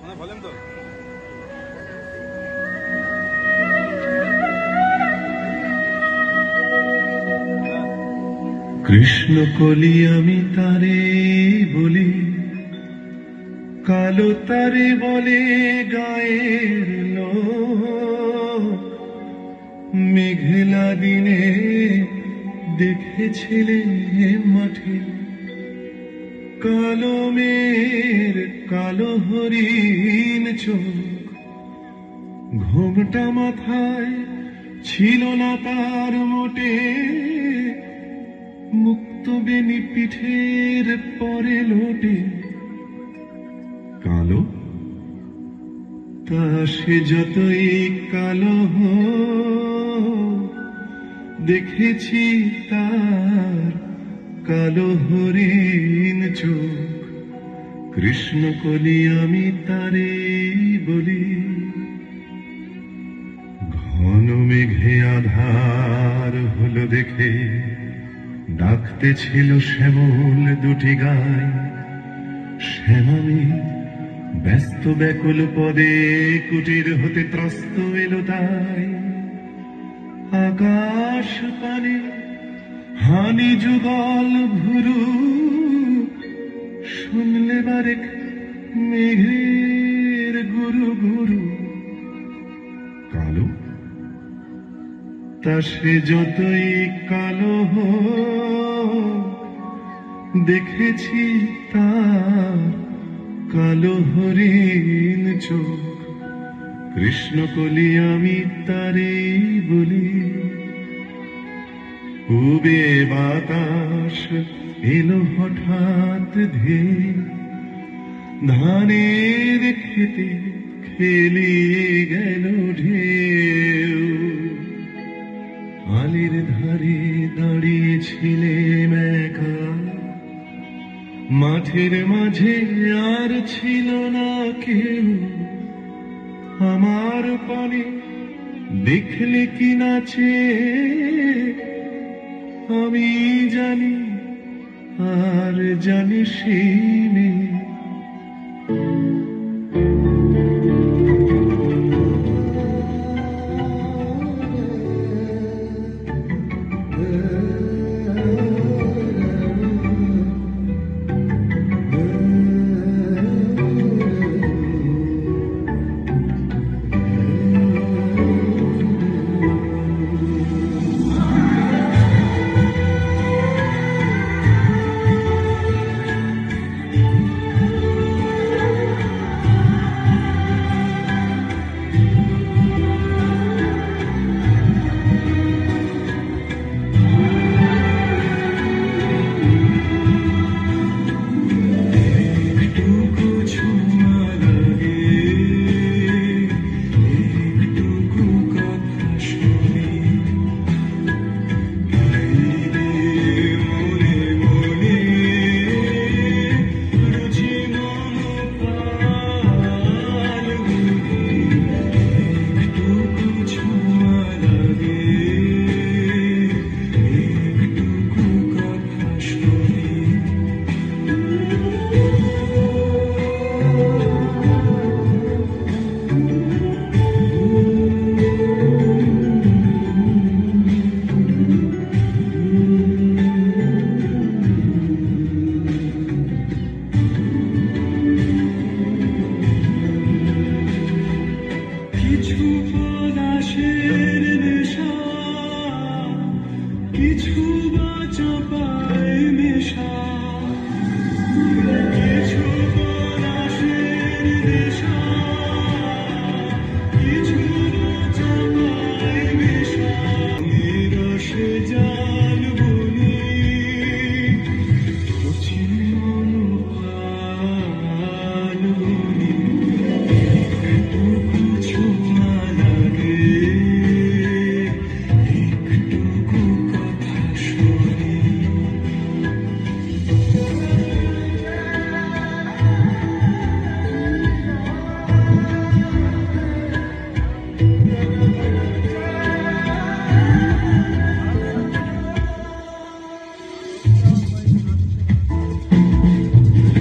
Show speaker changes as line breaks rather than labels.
মানে বলেন তো।
কৃষ্ণ কলি আমি তারে বলি, কালো তারে বলে গায়ের মেঘলা দিনে দেখেছিলে মাঠে কালো মের কালো হরিণ চোখ। ঘোমটা মাথায় ছিল না তার মোটে। মুক্ত বেনি পিঠের পরে লোটে। কালো? তা সে যতই কালো দেখেছি তার কালো হরিণ চোখ কৃষ্ণ কলি আমি তারে বলি, ঘন মেঘে আধার হলো দেখে। ডাকতে ছিল শ্যামল দুটি গায়। শ্যামামি ব্যস্ত ব্যাকুল পদে কুটির হতে ত্রস্ত এলো তাই। আকাশ পানে হানি যুগল ভুরু শুনলে বারেক মেঘের গুরু গুরু। কালো? তা সে যতই কালো দেখেছি তার কালো হরিণ চোখ। কৃষ্ণ কলি আমি তারে বলি। উবে বাতাস এলো হঠাৎ ধে ধানের খেতে খেলিয়ে গেল ঢেউ। আলির ধারে দাঁড়িয়েছিলেম একা মাঠের মাঝে আর ছিল না কেউ। আমার পানে দেখলে কি নাচে? আমি জানি আর জানি সেই মেয়ে